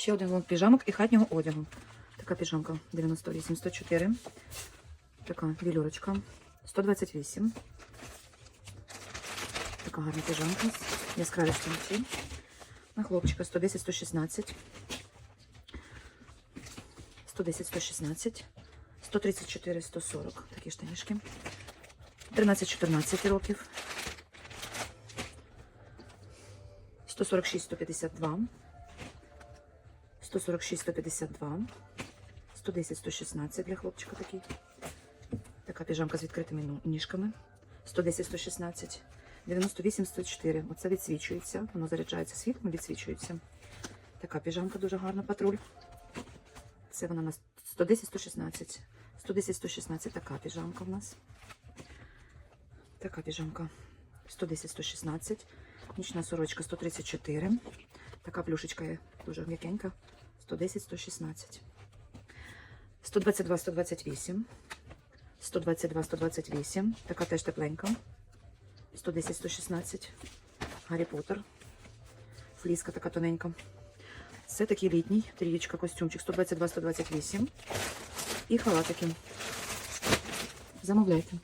Ще один лот піжамок і хатнього одягу. Така піжамка 98, 104. Така вілюрочка 128. Така гарна піжамка. Яскраві штанці. На хлопчика 110, 116. 110, 116. 134, 140. Такі штанішки. 13-14 років. 146, 152. 146, 152. 110, 116 для хлопчика такий. Така піжамка з відкритими ну- ніжками. 110, 116. 98, 104. Оце відсвічується. Воно заряджається світлом, відсвічується. Така піжамка дуже гарна, патруль. Це вона на 110, 116. 110, 116 така піжамка в нас. Така піжамка 110, 116. Нічна сорочка 134. Така плюшечка є дуже м'якенька. 110, 116. 122, 128. 122, 128. Така теж тепленька. 110, 116. Гаррі Поттер. Фліска така тоненька. Це такий літній. Трієчка, костюмчик 122, 128. І халатики. Замовляйте.